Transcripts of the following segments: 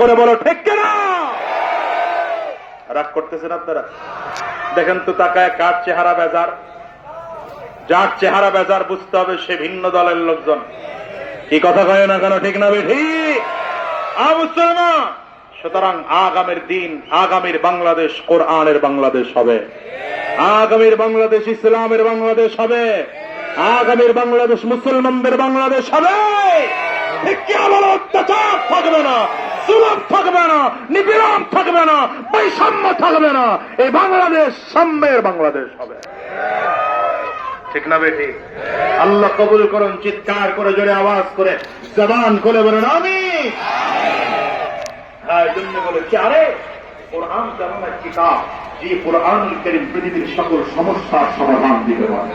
করে বলো, ঠিক রাগ করতেছেন আপনারা? দেখেন তো তাকায় কার চেহারা বেজার। যার চেহারা বেজার বুঝতে হবে সে ভিন্ন দলের লোকজন। কি কথা কয় না কেন, ঠিক না সুতরাং আগামীর দিন, আগামীর বাংলাদেশ কোরআনের বাংলাদেশ হবে। আগামীর বাংলাদেশ ইসলামের বাংলাদেশ হবে। আগামীর বাংলাদেশ মুসলমানদের বাংলাদেশ হবে। ঠিক অত্যাচার থাকবে না? নিপীড়ন থাকবে না, বৈষম্য থাকবে না, এই বাংলাদেশ সাম্যের বাংলাদেশ হবে। ঠিক না বেঠি? আল্লাহ কবুল করুন, চিৎকার করে, জোরে আওয়াজ করে, জবান করে বলেন আমি জন্য বলেছি কোরআন তেমন এক কিতাব, যে কোরআন পৃথিবীর সকল সমস্যার সমাধান দিতে পারে।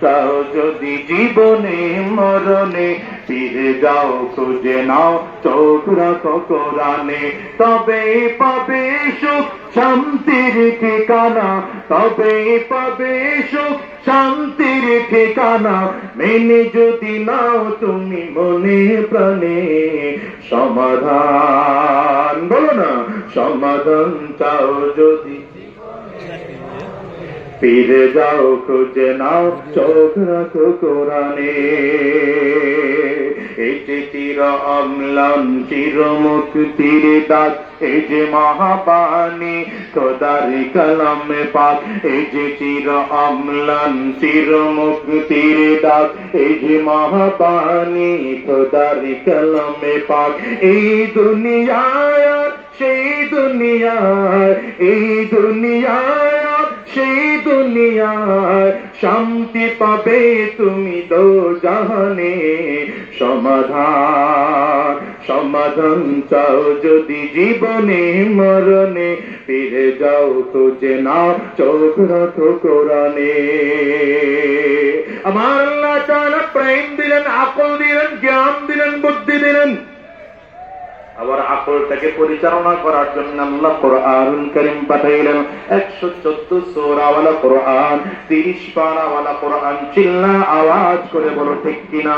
চাও যদি জীবনে, মরণে, ফিরে যাও, খুঁজে নাও চোখ কোরআনে। তবে পাবে সুখ, শান্তির ঠিকানা। তবে পাবে সুখ, শান্তির ঠিকানা। মেনে যদি নাও তুমি মনে প্রাণে, সমাধান, বলো না, সমাধান চাও যদি ফিরে যাও, খুঁজে নাও, চোখ রাখো কোরআনে। এই যে চির অম্লান, চির মুক্তির দাগ এই যে মহাবাণী, খোদার কলমে পাক। এই যে চির অম্লান, চির মুক্তির দাগ এই যে মহাবাণী, খোদার কলমে পাক। এই দুনিয়ায় সেই দুনিয়ায়, এই দুনিয়ায় আর সেই দুনিয়ায় শান্তি পাবে তুমি দো জাহানে। সমাধান সমাধান চাও যদি জীবনে মরণে। ফিরে যাও খুঁজে নাও চোখ রাখো কোরআনে। আমার আল্লাহ প্রেম দিলেন, আকল দিলেন, জ্ঞান দিলেন, বুদ্ধি দিলেন। আকলটাকে পরিচালনা করার জন্য আল্লাহ কোরআন করিম পাঠাইলেন। একশো চোদ্দ সোরাওয়ালা কোরআন, তিরিশ পারাওয়ালা কোরআন চিল্লা আওয়াজ করে বলো, ঠিক কিনা?